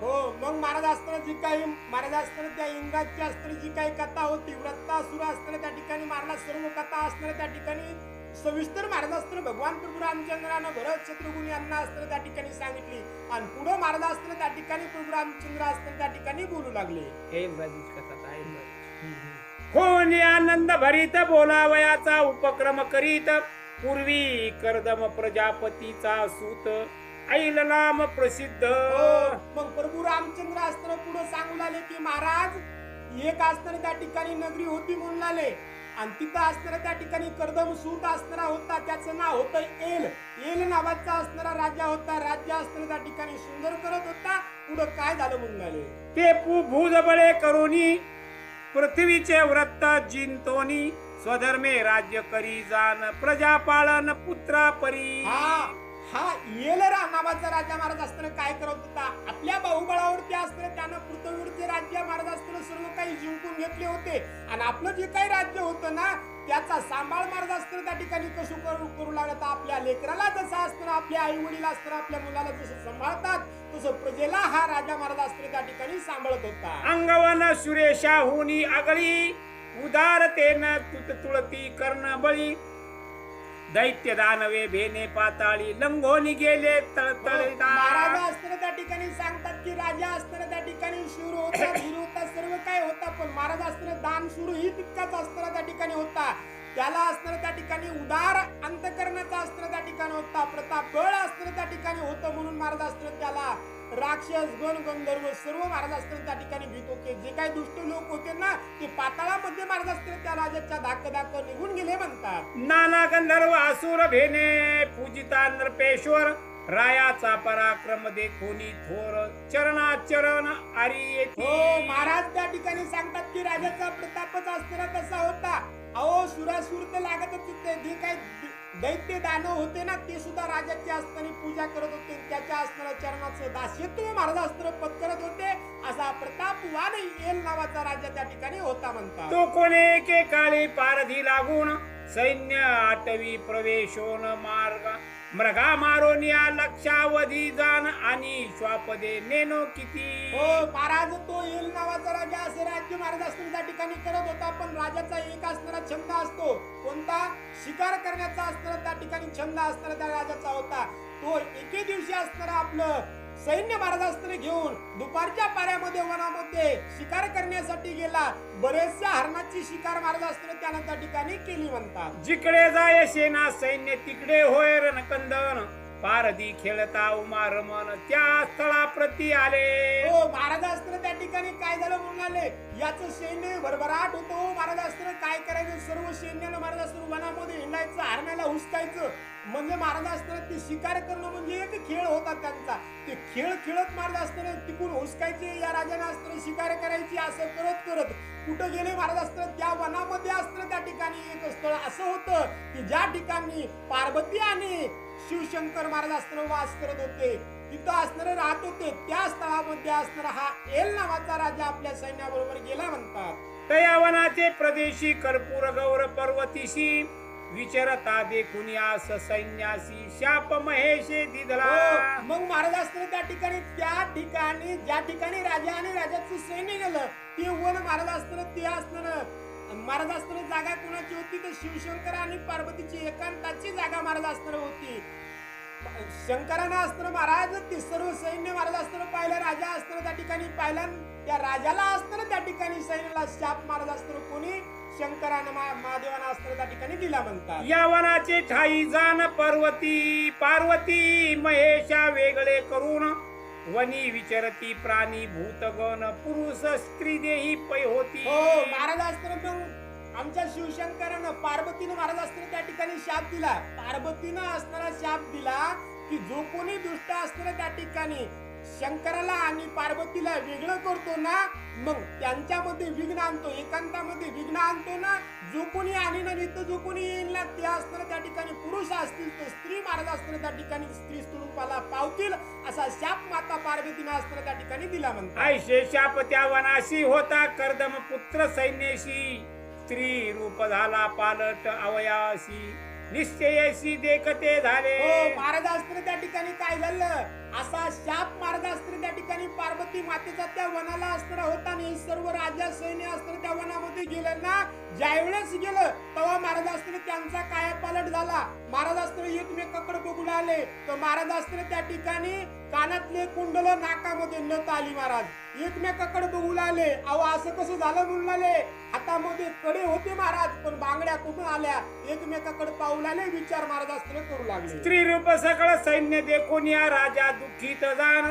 हो मग महाराज असताना जी काही महाराज असताना त्या इंद्राची असताना जी काही कथा होती व्रतासुर असताना त्या ठिकाणी महाराज सर्व कथा असताना त्या ठिकाणी सविस्तर महाराज असताना भगवान प्रभू रामचंद्रानं भरत शत्रुघ्न यांना असताना त्या ठिकाणी सांगितली. आणि पुढे महाराज असताना त्या ठिकाणी प्रभू रामचंद्र असताना त्या ठिकाणी बोलू लागले. हे कथा आहे. कोणी आनंद भरीत बोलावयाचा उपक्रम करीत? पूर्वी कर्दम प्रजापतीचा सूत. ऐल नाम प्रसिद्ध. हो, मग प्रभू रामचंद्र असताना पुढे सांगू लागले की महाराज एक असताना त्या ठिकाणी नगरी होती म्हणून लागले आणि तिथं असणारा त्या ठिकाणी कर्दम सूत असणारा होता त्याचं नाव होतं एल. एल नावाचा असणारा राजा होता. राज्य असताना त्या ठिकाणी सुंदर करत होता. पुढं काय झालं म्हणून लागले ते पु भूजबळे करुणी पृथ्वीचे व्रत जिंतोनी स्वधर्मे राज्य करी जान प्रजा पालन पुत्रा परी. हा. हा येलरा नावाचा राजा महाराज असताना काय करत होता? आपल्या बाहुबळावरती असताना त्यानं पृथ्वीवरचे राज्य महाराज असताना सर्व काही जिंकून घेतले होते. आणि आपलं जे काही राज्य होतं ना त्याचा सांभाळ महाराज असताना त्या ठिकाणी कसं करू करू लागत आपल्या लेकराला जसं असताना आपल्या आई वडील असताना आपल्या मुलाला जसं सांभाळतात तसं प्रजेला हा राजा महाराज असताना त्या ठिकाणी सांभाळत होता. अंगवन सुरेशा होनी आगळी उदारतेनं तुत तुळती कर्ण बळी दैत्य दानवे भेने पाताळी लंघोनी गेले महाराज तळतळीदार असताना त्या ठिकाणी सांगतात की राजा असताना त्या ठिकाणी शूर होता धीर होता सर्व काय होता पण महाराज असताना दान शूर ही तितकाच असताना त्या ठिकाणी होता. त्याला असताना त्या ठिकाणी उदार अंतकरणाचा असताना त्या ठिकाणी होता प्रताप बळ असताना त्या ठिकाणी होतं म्हणून महाराज असताना त्याला. राक्षस गण गंधर्व सर्व महाराज असताना त्या ठिकाणी भीत होते. जे काही दुष्ट लोक होते ना ते पाताळामध्ये महाराज असताना त्या राजाच्या धाक धाक निघून गेले म्हणतात. नाना गंधर्व असुर भेने पूजिता नरपेश्वर रायाचा पराक्रम देखोनी थोर चरणाचरण आरी हो महाराज त्या ठिकाणी सांगतात की राजाचा प्रतापच असताना तसा होता. अहो सुरासुर तर लागतच जे काही दैत्य दानव होते ना ते सुद्धा राजाची असताना पूजा करत होते. त्याच्या असणाऱ्या चरणाचं दास्यत्व महाराज असताना पत्करत होते. असा प्रतापवान येल नावाचा राजा त्या ठिकाणी होता म्हणतात. तो कोणे के काळी पारधी लागून सैन्य आटवी प्रवेशोन मार्ग मृगा मारून या लक्षावधी जाण आणि श्वापदे नेनो किती? हो महाराज तो राजा असे महाराज असताना त्या ठिकाणी करत होता पण राजाचा एक असणारा छंद असतो. कोणता? शिकार करण्याचा असणारा त्या ठिकाणी छंद असणारा त्या राजाचा होता. तो एके दिवशी असणारा आपलं सैन्य महाराज घेऊन दुपारच्या पाऱ्यामध्ये वनामध्ये शिकार करण्यासाठी गेला. बरेचशा हरणाची शिकार महाराज त्यानं त्या ठिकाणी केली म्हणतात. जिकडे जाय सेना सैन्य तिकडे होय रणकंदन. पारधी खेळता उमा रमन त्या स्थळाप्रती आले. हो महाराज त्या ठिकाणी काय झालं म्हणून आले? याचं सैन्य भरभराट होतो हो, महाराजास्त्र महाराज काय करायचं? सर्व सैन्यानं महाराज वनामध्ये हिंडायचं हरण्याला हुसकायचं. म्हणजे महाराज ते शिकार करणं म्हणजे एक खेळ होता त्यांचा. ते खेळ खेळत महाराज तिकून हुसकायचे या राजाने अस्त्र शिकार करायची असं करत करत कुठं गेले महाराज त्या वनामध्ये असत्र त्या ठिकाणी एक स्थळ असं होतं की ज्या ठिकाणी पार्वती आणि शिवशंकर महाराज असताना वास करत होते तिथं असणारे राहत होते. त्या स्थळामध्ये असणारा हा एल नावाचा राजा आपल्या सैन्याबरोबर गेला म्हणतात. तयावनाचे प्रदेशी कर्पूर गौर पर्वतीशी विचरता देखुन आस सैन्यासी शाप महेशे दिधला हो, मग महाराज असताना त्या ठिकाणी त्या ठिकाणी ज्या ठिकाणी राजा आणि राजाचं सैन्य गेलं ते वन महाराज असताना ते असताना महाराज असताना जागा कोणाची होती? तर शिवशंकर आणि पार्वतीची एकांताची जागा महाराज असताना होती. शंकरानं असताना महाराज ते सर्व सैन्य महाराज असताना पाहिलं राजा असताना त्या ठिकाणी पाहिलं त्या राजाला असताना त्या ठिकाणी सैन्याला शाप महाराज असताना कोणी? शंकरानं मा- महादेवानं असताना त्या ठिकाणी दिला म्हणतात. या वनाचे ठाई जाण पर्वती पार्वती महेशा वेगळे करून वनी विचरती प्राणी भूतगण पुरुष स्त्री देही पै होती. हो महाराज असताना आमच्या शिवशंकरानं पार्वतीनं महाराज असताना त्या ठिकाणी शाप दिला. पार्वतीनं असणारा शाप दिला की जो कोणी दुष्ट असणार त्या ठिकाणी शंकराला आणि पार्वतीला वेगळं करतो ना मग त्यांच्यामध्ये विघ्न आणतो एकांतामध्ये विघ्न आणतो ना. जो कोणी आणि ना इथं जो कोणी येईल ना. ते असताना त्या ठिकाणी पुरुष असतील तर स्त्री महाराज असताना त्या ठिकाणी स्त्री स्वरूपाला पावतील असा शाप माता पार्वतीनं असताना त्या ठिकाणी दिला म्हणतात. ऐशे शाप त्या वनाशी होता कर्दम पुत्र सैन्यशी. स्त्री रूप झाला पालट अवयाशी. निश्चयशी देखते झाले. हो महाराज असताना त्या ठिकाणी काय झालं? असा शाप महाराज त्या ठिकाणी पार्वती मातेचा त्या वनाला अस्त्र होता आणि सर्व राजा सैन्य अस्त्र गेलं ना ज्यावेळेस गेलं तेव्हा महाराजास्त्र त्यांचा काय पालट झाला. महाराज असताना एकमेकाकडे बघून आले. तर महाराजास्त्र त्या ठिकाणी कानातले कुंडल नाकामध्ये नत आली महाराज. एकमेकाकडे बघू आले. अहो असं कसं झालं म्हणून आले? हातामध्ये कडे होते महाराज पण बांगड्या कुठून आल्या? एकमेकाकडे पाहू लागले विचार महाराज असताना करू लागले. स्त्री रूप सकळ सैन्य देखून या राजा दुःखित जाण.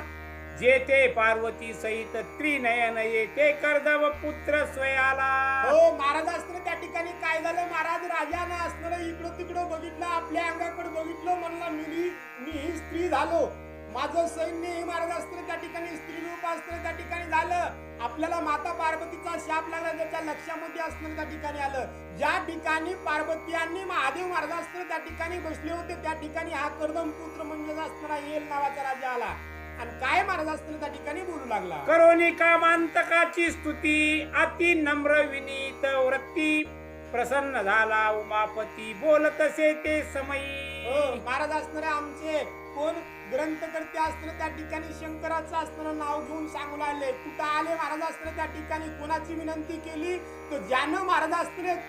जेथे पार्वती सहित त्रिनयन येते कर्दव पुत्र स्वयाला. हो महाराज असताना त्या ठिकाणी काय झालं? महाराज राजानं असणार इकडं तिकडं बघितलं आपल्या अंगाकडे बघितलं म्हणला मी मी ही स्त्री झालो. माझं सैन्य हे महाराज असताना त्या ठिकाणी स्त्री रूप असताना त्या ठिकाणी झालं. आपल्याला माता पार्वतीचा शाप लागला त्याच्या लक्षामध्ये असताना त्या ठिकाणी आलं. ज्या ठिकाणी पार्वती आणि महादेव महाराज असताना त्या ठिकाणी बसले होते त्या ठिकाणी हा कर्दम पुत्र म्हणजे असणारा येल नावाचा राजा आला आणि काय महाराज त्या ठिकाणी बोलू लागला. करोनी कामांतकाची स्तुती अति नम्र विनीत वृत्ती प्रसन्न झाला उमापती बोलतसे ते हो, समयी महाराज असणारे आमचे कोण ग्रंथकर्ते असताना त्या ठिकाणी शंकराचं असणारं नाव घेऊन सांगू लागले. कुठं आले महाराज असताना त्या ठिकाणी? कोणाची विनंती केली? तर ज्यानं महाराज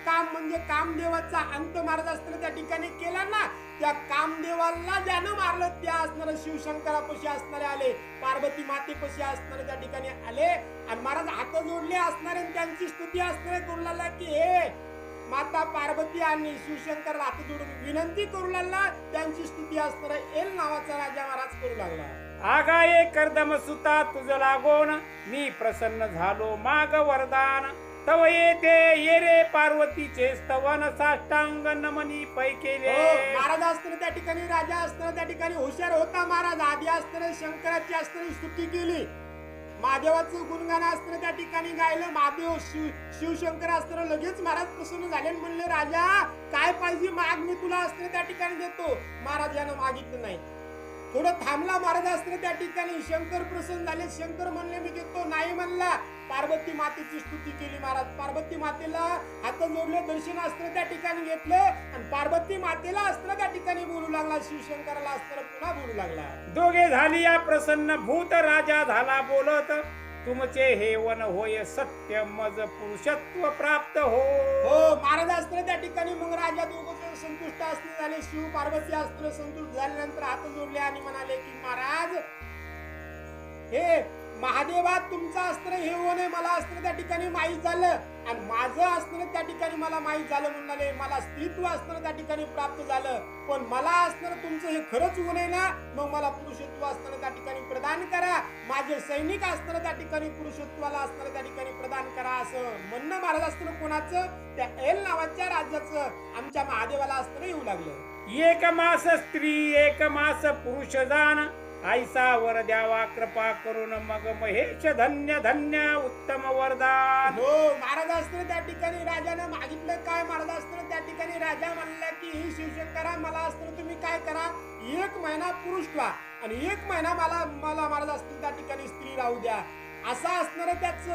काम म्हणजे कामदेवाचा अंत महाराज त्या ठिकाणी केला ना त्या कामदेवाला ज्यानं मारलं त्या असणार शिवशंकरापाशी असणारे आले पार्वती मातेपाशी असणारे त्या ठिकाणी आले. आणि महाराज हात जोडले असणारे आणि त्यांची स्तुती असणारे कोणाला की हे माता पार्वती आणि शिवशंकर हात जोडून विनंती करू लागला त्यांची स्तुती असणारा एल नावाचा राजा महाराज करू लागला. आगाये कर्दम सुता तुझ लागोन मी प्रसन्न झालो माग वरदान. तव येते ये रे पार्वतीचे स्तवन साष्टांग नमनी पै केले. हो, महाराज असताना त्या ठिकाणी राजा असताना त्या ठिकाणी हुशार होता महाराज. आधी असताना शंकराची असताना स्तुती केली. महादेवाचं गुणगान असताना त्या ठिकाणी गायलं. महादेव शिव शिवशंकर असताना लगेच महाराज प्रसन्न झाले म्हणले राजा काय पाहिजे माग मी तुला असताना त्या ठिकाणी देतो. महाराज यानं मागितलं नाही. थोडं थांबला महाराज त्या ठिकाणी. शंकर प्रसन्न झाले. शंकर म्हणले मी देतो नाही म्हणला. पार्वती मातेची स्तुती केली महाराज. पार्वती मातेला हात जोडले दर्शन असताना त्या ठिकाणी घेतलं आणि पार्वती मातेला असताना त्या ठिकाणी बोलू लागला. शिवशंकराला असताना पुन्हा बोलू लागला. दोघे झाली या प्रसन्न भूत राजा झाला बोलत. तुमचे हे वन होय सत्य मज पुरुषत्व प्राप्त हो. हो ठिकाणी मग राजा दोघं संतुष्ट असणे झाले शिव पार्वती अस्त्र संतुष्ट झाल्यानंतर हात जोडले आणि म्हणाले की महाराज हे महादेवा तुमचं अस्त्र हे होणे मला अस्त्र त्या ठिकाणी माहीत झालं. आणि माझं असणं त्या ठिकाणी मला माहीत झालं म्हणाले मला स्त्रीत्व असणं त्या ठिकाणी प्राप्त झालं. पण मला असणं तुमचं हे खरंच होणे ना? मग मला पुरुषत्व असणं त्या ठिकाणी प्रदान करा. माझे सैनिक असणं त्या ठिकाणी पुरुषत्वाला असणं त्या ठिकाणी प्रदान करा असं म्हणणं महाराज असणं कोणाचं? त्या एल नावाच्या राज्याचं. आमच्या महादेवाला असणं येऊ लागलं. एक मास स्त्री एक मास पुरुष जाण. आईसा वर द्यावा कृपा करून मग महेश धन्य धन्य उत्तम वरदान. हो महाराजास्त्र त्या ठिकाणी राजानं मागितलं काय? महाराजास्त्र त्या ठिकाणी राजा म्हणला की ही शिवशंकरा मला अस्त्र तुम्ही काय करा? एक महिना पुरुष व्हा आणि एक महिना मला मला महाराजास्त्र त्या ठिकाणी स्त्री राहू द्या. असं असणार त्याच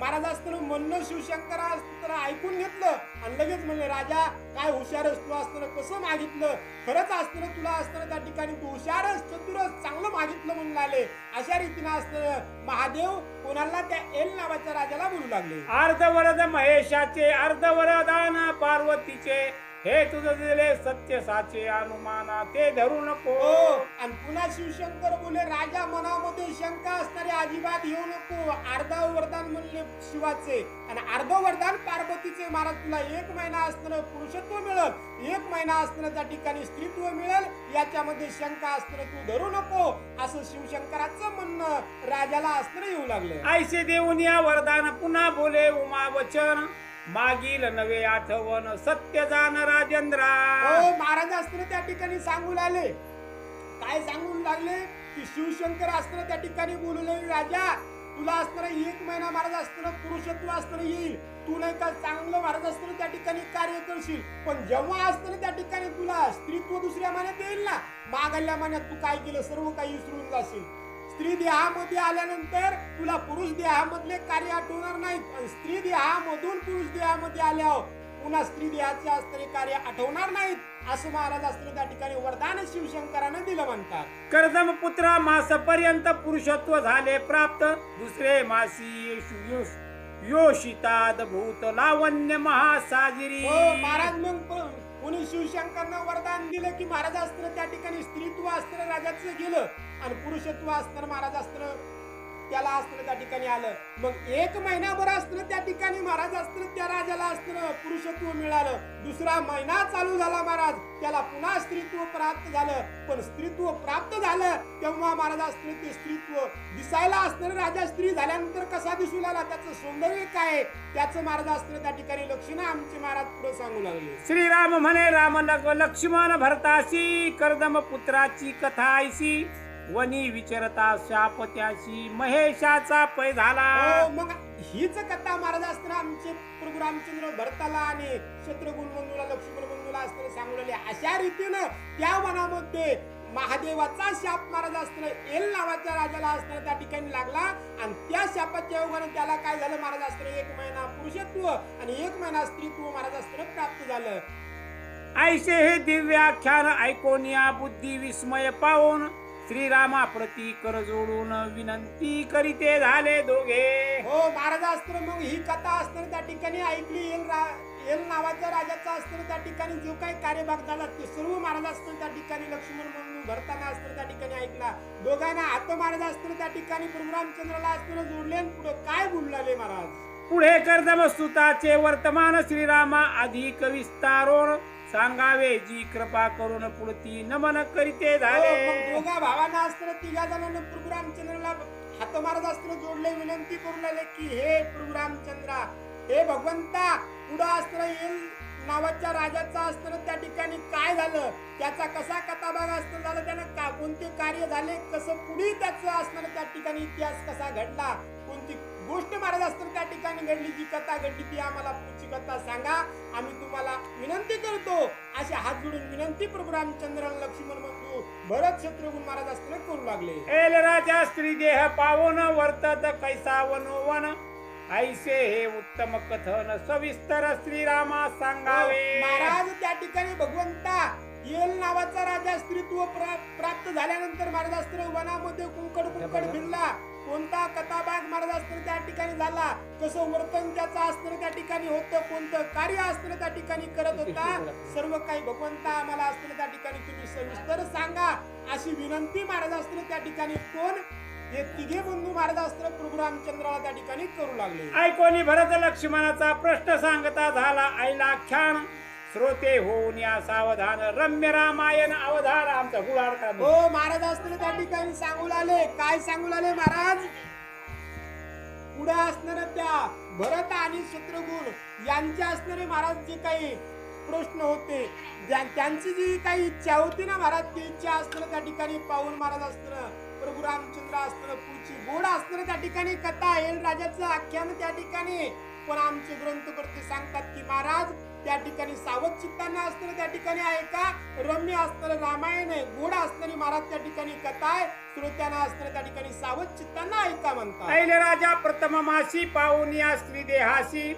महाराज असताना म्हणणं शिवशंकरा असताना ऐकून घेतलं आणि लगेच म्हणले राजा काय हुशारच तू असताना कसं मागितलं? खरंच असताना तुला असताना त्या ठिकाणी? तू हुशारच चतुरच चांगलं मागितलं म्हणून आले अशा रीतीनं असताना महादेव कोणाला त्या एल नावाच्या राजाला बोलू लागले. अर्धवरद महेशाचे अर्धवरदान पार्वतीचे. हे तुझं दिले सत्य साचे अनुमाना ते धरू नको. हो आणि पुन्हा शिवशंकर बोले राजा मनामध्ये शंका असणारे अजिबात येऊ नको. अर्ध वरदान म्हणले शिवाचे. आणि अर्ध वरदान पार्वतीचे. महाराज तुला एक महिना असताना पुरुषत्व मिळेल. एक महिना असताना त्या ठिकाणी स्त्रीत्व मिळेल. याच्यामध्ये शंका असताना तू धरू नको. असं शिवशंकराचं म्हणणं राजाला असताना येऊ लागलं ऐसे देऊन या वरदान पुन्हा बोले उमा वचन. मागील नवे आठवण सत्य जाण राजेंद्रा. हो महाराज अस्त्र त्या ठिकाणी सांगू लागले. काय सांगून लागले? की शिवशंकर अस्त्र त्या ठिकाणी बोलू लागले राजा तुला असताना एक महिना महाराज असताना पुरुषत्व असताना येईल. तू नाही का चांगलं महाराज असताना त्या ठिकाणी कार्य करशील? पण जेव्हा असताना त्या ठिकाणी तुला स्त्रीत्व दुसऱ्या महिन्यात येईल ना मागल्या महिन्यात तू काय केलं? सर्व काही विसरून जाशील. स्त्री देहामध्ये आल्यानंतर तुला पुरुष देहामधले कार्य आठवणार नाहीत. स्त्री देहामधून पुरुष देहामध्ये आल्यावर पुन्हा स्त्री देहाचे असणारे कार्य आठवणार नाहीत असं महाराज असताना त्या ठिकाणी वरदान शिवशंकरानं दिलं म्हणतात. कर्दम पुत्रा मास पर्यंत पुरुषत्व झाले प्राप्त. दुसरे मासी येशू योश योषिताद भूत लावण्य महासाजिरी हो महाराज मग कोणी शिवशंकरांना वरदान दिलं की महाराज अस्त्र त्या ठिकाणी स्त्रीत्व अस्त्र राजाचं गेलं. आणि पुरुषत्व अस्त्र महाराज अस्त्र त्याला अस्त्र त्या ठिकाणी आलं. मग एक महिनाभर अस्त्र त्या ठिकाणी महाराज अस्त्र त्या राजाला अस्त्र पुरुषत्व मिळालं. दुसरा महिना चालू झाला महाराज. त्याला पुन्हा स्त्रीत्व प्राप्त झालं. पण स्त्रीत्व प्राप्त झालं तेव्हा महाराज अस्त्र ते स्त्रीत्व दिसायला असणारं राजा स्त्री झाल्यानंतर कसा दिसू लागला? त्याचं सौंदर्य काय? त्याचं महाराज अस्त्र त्या ठिकाणी लक्षणं आमचे महाराज पुढे सांगू लागले. श्रीराम म्हणे राम लक्ष्मण भरताशी कर्दम पुत्राची कथा ऐसी वनी विचरता शाप त्याशी महेशाचा पै झाला. हो, मग हीच कथा महाराज असताना आमचे प्रभू रामचंद्र भरताला आणि शत्रुघ्न बंधूला लक्ष्मण बंधूला असताना सांगू लागले अशा रीतीनं त्या वनामध्ये महादेवाचा शाप महाराज असताना एल नावाच्या राजाला असताना त्या ठिकाणी लागला. आणि त्या शापाच्या योगाने त्याला काय झालं? महाराज असताना एक महिना पुरुषत्व आणि एक महिना स्त्रीत्व महाराज असताना प्राप्त झालं. ऐसे हे दिव्याख्यान ऐकून या बुद्धी विस्मय पाहून श्रीरामा प्रती कर जोडून विनंती करीते झाले दोघे. हो महाराज असताना मग ही कथा असताना त्या ठिकाणी ऐकली. येल रा येल नावाच्या राजाचा असताना त्या ठिकाणी जो काही कार्यभाग झाला ते सर्व महाराज असताना त्या ठिकाणी लक्ष्मण म्हणून भरताना असताना त्या ठिकाणी ऐकला. दोघांना हात महाराज असताना त्या ठिकाणी प्रभू रामचंद्राला असताना जोडले आणि पुढे काय बोललाले महाराज? पुढे कर्दम सुताचे वर्तमान श्रीरामा अधिक विस्तारोण सांगावे जी कृपा करून पुढती नमन करीते झाले. हो, दोघा भावांना असताना तिघा जणांना प्रभू रामचंद्राला हात मारत असताना जोडले विनंती करून लागले की हे प्रभू रामचंद्रा हे भगवंता पुढं असताना येईल नावाच्या राजाचा असताना त्या ठिकाणी काय झालं? त्याचा कसा कथाभाग असताना झाला? त्यानं का कोणते कार्य झाले? कसं पुढे त्याचं असताना त्या ठिकाणी इतिहास कसा घडला? कोणती गोष्ट महाराज असताना त्या ठिकाणी घडली जी कथा घडली ती आम्हाला पुढची कथा सांगा. आम्ही तुम्हाला विनंती करतो असे हात जोडून विनंती प्रभू रामचंद्र लक्ष्मण बंधू भरत शत्रुघ्न महाराज असताना करू लागले. एल राजा स्त्री देह पावन वर्तत कैसा वनोवन ऐसे हे उत्तम कथन सविस्तर श्रीरामा सांगावे. महाराज त्या ठिकाणी भगवंता येल नावाचा राजा स्त्रीत्व प्रा- प्राप्त झाल्यानंतर महाराज असताना वनामध्ये कुंकड कुंकड फिरला. कोणता कथाभाग महाराज असताना त्या ठिकाणी झाला कसं वर्तन त्याचं असताना त्या ठिकाणी होतं कोणतं कार्य असताना त्या ठिकाणी करत होता सर्व काही भगवंता आम्हाला असताना त्या ठिकाणी. तुम्ही सविस्तर सांगा अशी विनंती महाराज असताना त्या ठिकाणी कोण? हे तिघे बंधू महाराज असताना प्रभू रामचंद्राला त्या ठिकाणी करू लागले. ऐकोनी भरत लक्ष्मणाचा प्रश्न सांगता झाला ऐलाख्यान श्रोते होऊन या सावधान. रम्य रामायण अवधान आमचा गुळार हो महाराज असताना त्या ठिकाणी सांगू लागले. काय सांगू लागले महाराज? पुढे असणाऱ्या त्या भरत आणि शत्रुघ्न यांचे असणारे महाराज जे काही प्रश्न होते त्यांची जी काही इच्छा होती ना महाराज ती इच्छा असताना त्या ठिकाणी पाहून महाराज असताना प्रभू रामचंद्र असताना पुढची गोड असताना त्या ठिकाणी कथा येईल राजाचं आख्यान त्या ठिकाणी. पण आमचे ग्रंथकर्ते सांगतात की महाराज त्या ठिकाणी सावध चित्तांना असताना त्या ठिकाणी आहे का? रम्य असणारं रामायण आहे गोड असणारी महाराज त्या ठिकाणी कथा आहे. श्रोत्यांना असणाऱ्या त्या ठिकाणी सावध चित्तांना ऐका म्हणतात? ऐल राजा प्रथम मासी पाहून या स्त्री देहाशी.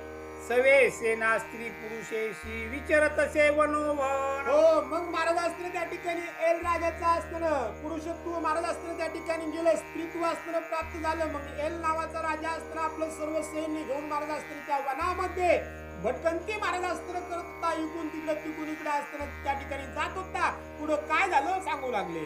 सवे सेना स्त्री पुरुषेशी विचरत से वनोवन हो मग महाराज असताना त्या ठिकाणी एल राजाचं असताना पुरुषत्व महाराज असताना त्या ठिकाणी गेलं स्त्रीत्व असताना प्राप्त झालं. मग एल नावाचा राजा असताना आपलं सर्व सैन्य घेऊन महाराज असताना त्या वनामध्ये भटकंती महाराज असताना करत होता. इकडून तिकडे तिकडून इकडे असताना त्या ठिकाणी जात होता. पुढं काय झालं सांगू लागले.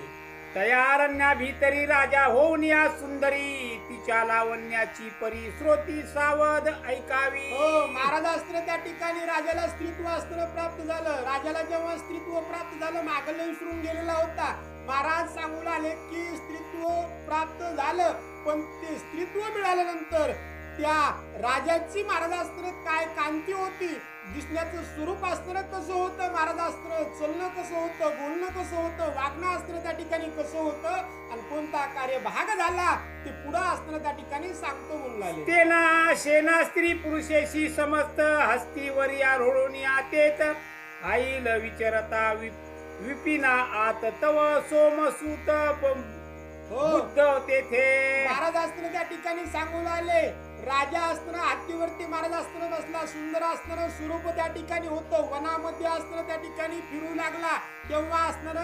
तया अरण्या भीतरी राजा होऊन या सुंदरी. तिच्या लावण्याची परी श्रोती सावध ऐकावी. हो महाराज असताना त्या ठिकाणी राजाला स्त्रीत्व असताना प्राप्त झालं. राजाला जेव्हा स्त्रीत्व प्राप्त झालं मागलं विसरून गेलेला होता. महाराज सांगू लागले की स्त्रीत्व प्राप्त झालं पण ते स्त्रीत्व मिळाल्यानंतर त्या राजाची महाराज असताना काय कांती होती? दिसण्याचं स्वरूप असताना कसं होतं? महाराज असताना चलणं कसं होतं? बोलणं कसं होतं? वागणं असताना त्या ठिकाणी कसं होतं? आणि कोणता कार्य भाग झाला? ते पुढं असताना त्या ठिकाणी सांगतो म्हणून लागले तेना सेना स्त्री पुरुषेशी समस्त हस्तीवर या रोळून यातेत आईल विचरता विपिना आत तव सोमसूत प- हो. बुद्ध तेथे. महाराज असताना त्या ठिकाणी सांगून आले. राजा असताना हत्तीवरती महाराज असताना बसला सुंदर असताना स्वरूप त्या ठिकाणी होतं वनामध्ये असताना त्या ठिकाणी फिरू लागला तेव्हा असणार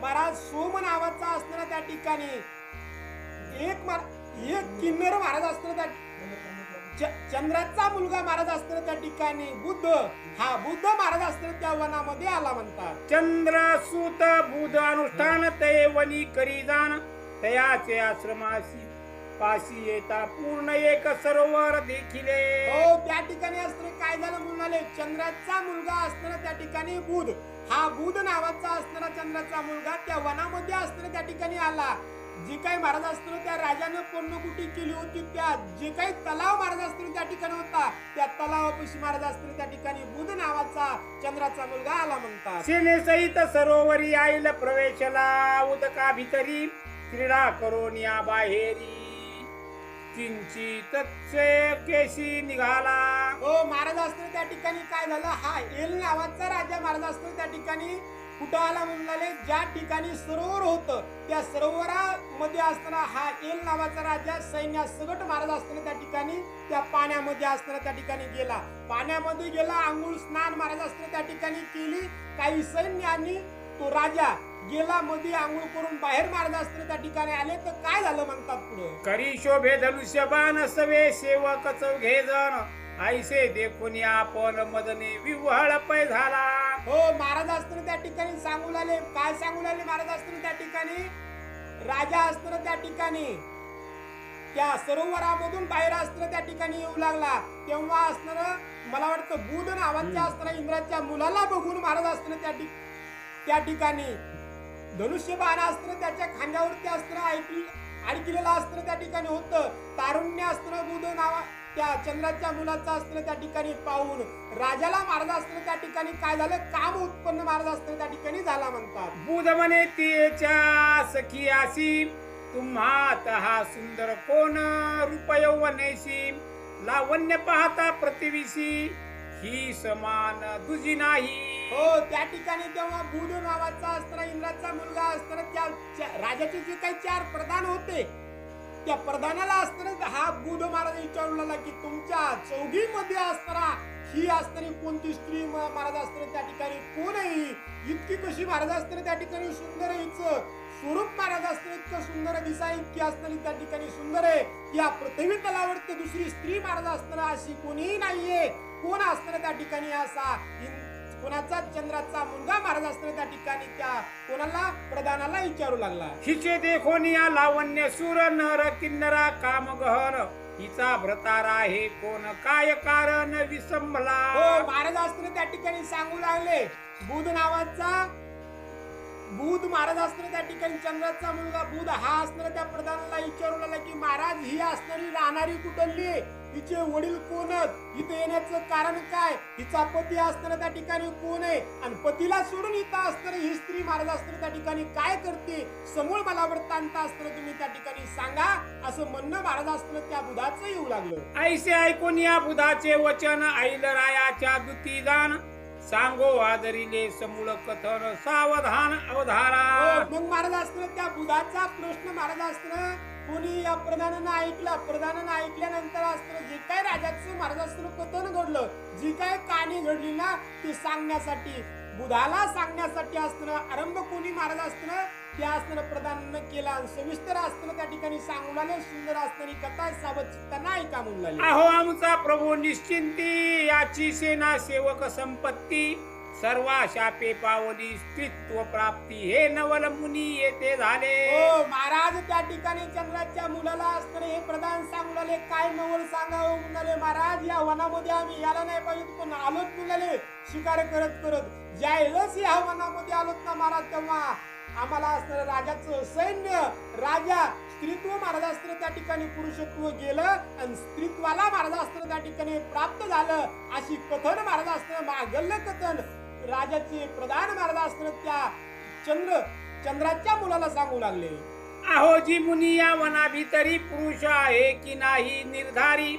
महाराज सोम नावाचा असताना त्या ठिकाणी एक एक किन्नर महाराज असताना त्या च- चंद्राचा मुलगा महाराज असताना त्या ठिकाणी बुद्ध हा बुद्ध महाराज असताना त्या वनामध्ये आला म्हणतात. चंद्र सुत बुध अनुष्ठान ते वनी करी जाण तयाचे आश्रमासी पाशी येता पूर्ण एक सरोवर देखिले. हो त्या ठिकाणी असताना काय झालं म्हणाले? चंद्राचा मुलगा असताना त्या ठिकाणी बुध. हा बुध नावाचा असणारा चंद्राचा मुलगा त्या वनामध्ये असताना त्या ठिकाणी आला. जे काही महाराज असताना त्या राजानं पूर्णकुटी केली होती त्या जे काही तलाव महाराज असताना त्या ठिकाणी होता त्या तलावापाशी महाराज असताना त्या ठिकाणी बुध नावाचा चंद्राचा मुलगा आला म्हणतात. सेनेसहित सरोवरी आईल प्रवेशला उदका भितरी. क्रीडा करून या बाहेरी. किंचित केशी निघाला. हो महाराज असतो त्या ठिकाणी काय झालं? हा एल नावाचा राजा महाराज असतो त्या ठिकाणी कुठं आला म्हणाले ज्या ठिकाणी सरोवर होतं त्या सरोवरामध्ये असताना हा एल नावाचा राजा सैन्या सगट महाराज असताना त्या ठिकाणी त्या पाण्यामध्ये असताना त्या ठिकाणी गेला. पाण्यामध्ये गेला आंघोळ स्नान महाराज असताना त्या ठिकाणी केली. काही सैन्य आणि तो राजा गेला मध्ये आंघोळ करून बाहेर महाराज असताना त्या ठिकाणी आले तर काय झालं म्हणतात पुढे? करी शोभे धनुष्यबाण सवे सेवक चौघे जण. ऐसे देखून आपण मदने विव्हळ पै झाला. हो महाराज असताना त्या ठिकाणी सांगून आले काय सांगून आले महाराज असताना त्या ठिकाणी? राजा असताना त्या ठिकाणी. त्या सरोवरामधून बाहेर असताना त्या ठिकाणी येऊ लागला. तेव्हा असणार मला वाटतं बुध नावाच्या असताना इंद्राच्या मुलाला बघून महाराज ठिक- त्या ठिकाणी धनुष्यबाण अस्त्र त्याच्या खांद्यावरती अस्त्र ऐकली अडकिलेलं अस्त्र त्या ठिकाणी होतं. तारुण्य अस्त्र बुध नावा त्या चंद्राच्या मुलाचं अस्त्र त्या ठिकाणी पाहून राजाला महाराज अस्त्र त्या ठिकाणी काय झालं? काम उत्पन्न महाराज त्या ठिकाणी झाला म्हणतात. बुध म्हणे तिच्या सखी आसी तुम्हात सुंदर कोण रुपयौवनेशी लावण्य पाहता प्रतिविशी ही समान दुजी नाही. हो त्या ठिकाणी तेव्हा बुध नावाचा असताना इंद्राचा मुलगा असताना त्या राजाचे जे काही चार प्रधान होते त्या प्रधानाला असताना हा बुध महाराज विचारलेला की तुमच्या चौघी मध्ये असताना ही असताना कोणती स्त्री महाराज असताना त्या ठिकाणी कोण आहे? इतकी कशी महाराज असताना त्या ठिकाणी सुंदर आहे हिचं स्वरूप महाराज असताना इतकं सुंदर दिसा इतकी असताना त्या ठिकाणी सुंदर आहे. या पृथ्वी तलावरती दुसरी स्त्री महाराज असताना अशी कोणीही नाहीये. कोण असताना त्या ठिकाणी असा? कोणाचा चंद्राचा मुलगा महाराज असताना त्या ठिकाणी त्या कोणाला प्रधानाला विचारू लागला. हिचे देखोन या लावण्य सुर नर किन्नरा काम गहन हिचा भ्रतारा हे कोण? काय कारण? विसंबला हो महाराज असताना त्या ठिकाणी सांगू लागले. बुध नावाचा बुध महाराज असताना त्या ठिकाणी चंद्राचा मुलगा बुध हा असणारा त्या प्रधानाला विचारू लागला की महाराज ही असणारी राहणारी कुठली? हिचे वडील कोण? इथं येण्याचं कारण काय? हिचा पती असताना त्या ठिकाणी कोण आहे? आणि पतीला सोडून इथं असणारी ही स्त्री महाराज असताना त्या ठिकाणी काय करते? समोर मला वृत्तांत असताना तुम्ही त्या ठिकाणी सांगा. असं म्हणणं महाराज असताना त्या बुधाचं येऊ लागलं. ऐसे ऐकून या बुधाचे वचन ऐल रायाच्या दुती जाण. सांगो आदरिले समूळ कथन सावधान अवधारा. हो, मग महाराज असताना त्या बुधाचा प्रश्न महाराज असताना कोणी या प्रधानानं ऐकलं प्रधानानं ऐकल्यानंतर असतं जे काय राजाचं महाराज कथन घडलं जी काय कहाणी घडली ना ती सांगण्यासाठी बुधाला सांगण्यासाठी असताना आरंभ कोणी महाराज असतं ते असतं प्रधानानं केला सविस्तर असतं त्या ठिकाणी सांगून आले सुंदर असताना कथा सावध चित्ताना ऐका म्हणून लागले? अहो आमचा प्रभू निश्चिंती याची सेना सेवक संपत्ती. सर्वा शापे पावली स्त्रीत्व प्राप्ती हे नवल मुनी येथे झाले. हो महाराज त्या ठिकाणी चंद्राच्या मुलाला असणारे हे प्रधान सांगले काय नवल सांगावं? म्हणाले महाराज या वनामध्ये आम्ही याला नाही पाहिजे पण आलोत मुलाले शिकार करत करत ज्यावेळेस या वनामध्ये आलोत ना महाराज तेव्हा आम्हाला असणारं राजाचं सैन्य राजा स्त्रीत्व महाराज त्या ठिकाणी पुरुषत्व गेलं आणि स्त्रीत्वाला महाराज त्या ठिकाणी प्राप्त झालं. अशी कथन महाराज असताना मागल्य कथन. राजाचे प्रधान महाराज असताना त्या चंद्र चंद्राच्या मुलाला सांगू लागले. अहो जी मुनी या वनाभितरी पुरुष आहे की नाही निर्धारी?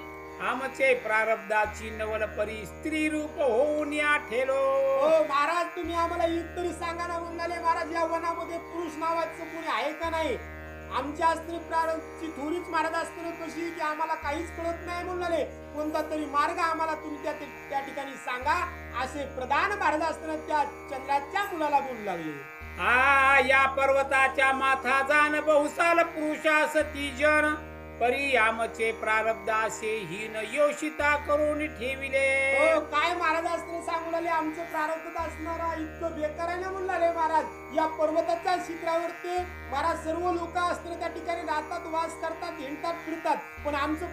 आमचे प्रारब्धाची नवल परी स्त्री रूप होऊन या ठेलो. हो महाराज तुम्ही आम्हाला एक तरी सांगा ना म्हणाले महाराज या वनामध्ये पुरुष नावाचं कोणी आहे का नाही? आमच्या अस्त्र प्रारंभची थोडीच महाराज असताना कशी की आम्हाला काहीच कळत नाही म्हणाले कोणता तरी मार्ग आम्हाला तुम्ही त्या त्या ठिकाणी सांगा. असे प्रधान महाराज असताना त्या चंद्राच्या मुलाला बोलू लागले. आ या पर्वताच्या माथा जाण बहुसाल पुरुषा सती जन परियामचे आमचे प्रारब्ध असे हीन योषिता करून ठेविले. हो काय महाराज असताना सांगू लागले आमचं प्रारब्ध असणारा इतकं बेकार आहे ना महाराज. या पर्वताच्या शिखरावरती महाराज सर्व लोक अस्त्र त्या ठिकाणी राहतात वास करतात हिंडतात फिरतात. पण आमचं